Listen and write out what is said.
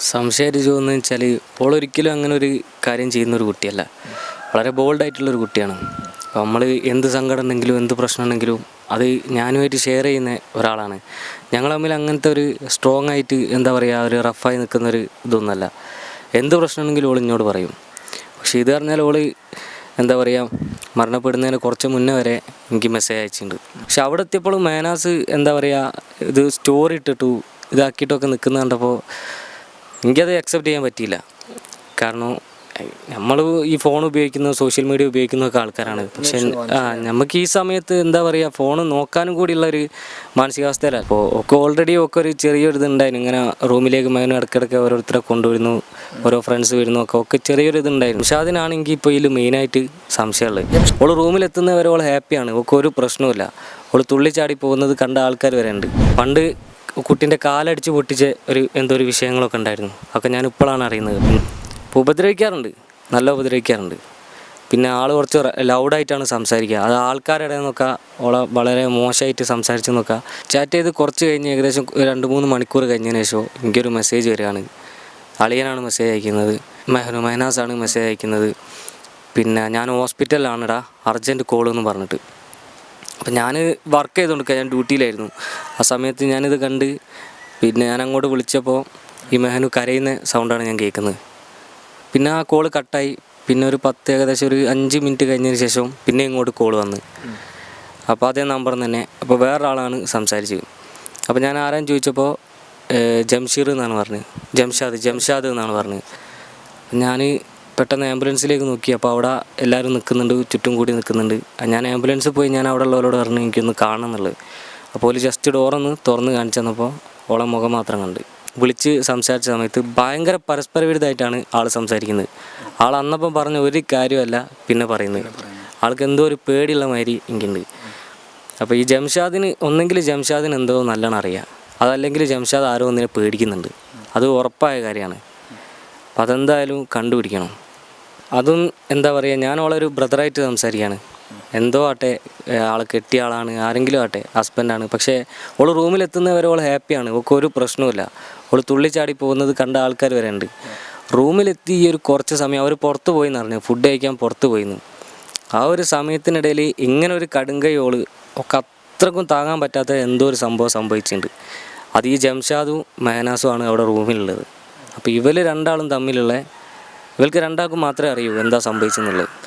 സംശയമായിട്ട് എന്ന് വെച്ചാൽ ഓളൊരിക്കലും അങ്ങനെ ഒരു കാര്യം ചെയ്യുന്ന ഒരു കുട്ടിയല്ല. വളരെ ബോൾഡായിട്ടുള്ളൊരു കുട്ടിയാണ്. അപ്പോൾ നമ്മൾ എന്ത് സങ്കടം ഉണ്ടെങ്കിലും എന്ത് പ്രശ്നം ഉണ്ടെങ്കിലും അത് ഞാനുമായിട്ട് ഷെയർ ചെയ്യുന്ന ഒരാളാണ്. ഞങ്ങൾ തമ്മിൽ അങ്ങനത്തെ ഒരു സ്ട്രോങ് ആയിട്ട് എന്താ പറയുക ഒരു റഫായി നിൽക്കുന്ന ഒരു ഇതൊന്നുമല്ല. എന്ത് പ്രശ്നം ഉണ്ടെങ്കിലും ഓൾ എന്നോട് പറയും. പക്ഷേ ഇത് പറഞ്ഞാൽ ഓൾ എന്താ പറയുക മരണപ്പെടുന്നതിന് കുറച്ച് മുന്നേ വരെ എനിക്ക് മെസ്സേജ് അയച്ചിട്ടുണ്ട്. പക്ഷെ അവിടെ എത്തിയപ്പോൾ മേനാസ് എന്താ പറയുക ഇത് സ്റ്റോറി ഇട്ടിട്ടു ഇതാക്കിയിട്ടൊക്കെ നിൽക്കുന്ന കണ്ടപ്പോൾ എനിക്കത് അക്സെപ്റ്റ് ചെയ്യാൻ പറ്റിയില്ല. കാരണം നമ്മൾ ഈ ഫോൺ ഉപയോഗിക്കുന്ന സോഷ്യൽ മീഡിയ ഉപയോഗിക്കുന്നൊക്കെ ആൾക്കാരാണ്. പക്ഷെ ആ നമുക്ക് ഈ സമയത്ത് എന്താ പറയുക ഫോൺ നോക്കാനും കൂടിയുള്ള ഒരു മാനസികാവസ്ഥയിലാണ് അപ്പോൾ ഒക്കെ ഓൾറെഡി ഒക്കെ ഒരു ചെറിയൊരു ഇതുണ്ടായിരുന്നു ഇങ്ങനെ റൂമിലേക്ക് മകനും ഇടയ്ക്കിടയ്ക്ക് ഓരോരുത്തരെ കൊണ്ടുവരുന്നു ഓരോ ഫ്രണ്ട്സ് വരുന്നു ഒക്കെ ഒക്കെ ചെറിയൊരു ഇതുണ്ടായിരുന്നു പക്ഷെ അതിനാണെങ്കിൽ ഇപ്പോൾ ഇതിൽ മെയിനായിട്ട് സംശയമുള്ളത്. ഓൾ റൂമിലെത്തുന്നവരെ ഓൾ ഹാപ്പിയാണ് ഒക്കെ ഒരു പ്രശ്നവുമില്ല. ഓൾ തുള്ളിച്ചാടി പോകുന്നത് കണ്ട ആൾക്കാർ വരെ ഉണ്ട് പണ്ട് കുട്ടീന്റെ കാലടിച്ച് പൊട്ടിച്ച ഒരു എന്തോ ഒരു വിഷയങ്ങളൊക്കെ ഉണ്ടായിരുന്നു. അതൊക്കെ ഞാൻ ഇപ്പോഴാണ് അറിയുന്നത്. അപ്പോൾ ഉപദ്രവിക്കാറുണ്ട്. നല്ല ഉപദ്രവിക്കാറുണ്ട്. പിന്നെ ആൾ കുറച്ച് ലൗഡായിട്ടാണ് സംസാരിക്കുക. അത് ആൾക്കാരുടെ നോക്കുക ഓളെ വളരെ മോശമായിട്ട് സംസാരിച്ച് നോക്കുക ചാറ്റ് ചെയ്ത് കുറച്ച് കഴിഞ്ഞ് ഏകദേശം രണ്ട് മൂന്ന് മണിക്കൂർ കഴിഞ്ഞതിന് ശേഷം എനിക്കൊരു മെസ്സേജ് വരികയാണ്. അളിയനാണ് മെസ്സേജ് അയക്കുന്നത്. മെഹനു മെഹനാസാണ് മെസ്സേജ് അയക്കുന്നത്. പിന്നെ ഞാൻ ഹോസ്പിറ്റലിലാണെടാ അർജന്റ് കോൾ എന്ന് പറഞ്ഞിട്ട്. അപ്പം ഞാൻ വർക്ക് ചെയ്തുകൊണ്ടിരിക്കുക ഞാൻ ഡ്യൂട്ടിയിലായിരുന്നു ആ സമയത്ത് ഞാനിത് കണ്ട് പിന്നെ ഞാൻ അങ്ങോട്ട് വിളിച്ചപ്പോൾ ഈ മെഹനു കരയുന്ന സൗണ്ടാണ് ഞാൻ കേൾക്കുന്നത്. പിന്നെ ആ കോൾ കട്ടായി പിന്നെ ഒരു പത്ത് ഏകദേശം ഒരു അഞ്ച് മിനിറ്റ് കഴിഞ്ഞതിന് ശേഷം പിന്നെ ഇങ്ങോട്ട് കോൾ വന്ന്. അപ്പോൾ അതേ നമ്പർ തന്നെ. അപ്പോൾ വേറൊരാളാണ് സംസാരിച്ചത്. അപ്പോൾ ഞാൻ ആരാൻ ചോദിച്ചപ്പോൾ ജംഷീർ എന്നാണ് പറഞ്ഞത്. ജംഷാദ് ജംഷാദ് എന്നാണ് പറഞ്ഞത്. ഞാൻ പെട്ടെന്ന് ആംബുലൻസിലേക്ക് നോക്കി. അപ്പോൾ അവിടെ എല്ലാവരും നിൽക്കുന്നുണ്ട് ചുറ്റും കൂടി നിൽക്കുന്നുണ്ട്. ഞാൻ ആംബുലൻസിൽ പോയി ഞാൻ അവിടെ ഉള്ളവരോട് പറഞ്ഞു എനിക്കൊന്ന് കാണണം എന്നുള്ളത്. അപ്പോൾ ഒരു ജസ്റ്റ് ഡോറൊന്ന് തുറന്ന് കാണിച്ചു തന്നപ്പോൾ ഓളെ മുഖം മാത്രം കണ്ട്. വിളിച്ച് സംസാരിച്ച സമയത്ത് ഭയങ്കര പരസ്പര വിരുദ്ധമായിട്ടാണ് ആൾ സംസാരിക്കുന്നത്. ആൾ അന്നപ്പം പറഞ്ഞ ഒരു കാര്യമല്ല പിന്നെ പറയുന്നത്. ആൾക്ക് എന്തോ ഒരു പേടിയുള്ള മാതിരി എനിക്കുണ്ട്. അപ്പോൾ ഈ ജംഷാദിന് ഒന്നെങ്കിൽ ജംഷാദിന് എന്തോ നല്ലോണം അറിയാം. അതല്ലെങ്കിൽ ജംഷാദ് ആരോ ഒന്നിനെ പേടിക്കുന്നുണ്ട്. അത് ഉറപ്പായ കാര്യമാണ്. അപ്പം അതെന്തായാലും കണ്ടുപിടിക്കണം. അതും എന്താ പറയുക ഞാൻ അവളൊരു ബ്രദറായിട്ട് സംസാരിക്കുകയാണ് എന്തോ ആട്ടെ ആൾ കെട്ടിയ ആളാണ് ആരെങ്കിലും ആട്ടെ ഹസ്ബൻഡാണ് പക്ഷേ ഓൾ റൂമിലെത്തുന്നവരെ ഓൾ ഹാപ്പിയാണ് ഓൾക്ക് ഒരു പ്രശ്നവുമില്ല ഓൾ തുള്ളിച്ചാടി പോകുന്നത് കണ്ട ആൾക്കാർ വരെ ഉണ്ട്. റൂമിലെത്തി ഈ ഒരു കുറച്ച് സമയം അവർ പുറത്ത് പോയി എന്ന് പറഞ്ഞു ഫുഡ് കഴിക്കാൻ പുറത്ത് പോയിന്ന്. ആ ഒരു സമയത്തിനിടയിൽ ഇങ്ങനെ ഒരു കടുങ്കൈ ഓൾ ഒക്കെ അത്രക്കും താങ്ങാൻ പറ്റാത്ത എന്തോ ഒരു സംഭവം സംഭവിച്ചിട്ടുണ്ട്. അത് ഈ ജംഷാദും മേനാസും ആണ് അവിടെ റൂമിലുള്ളത്. അപ്പോൾ ഇവർ രണ്ടാളും തമ്മിലുള്ള ഇവർക്ക് രണ്ടാൾക്കും മാത്രമേ അറിയൂ എന്താ സംഭവിച്ചെന്നുള്ളത്.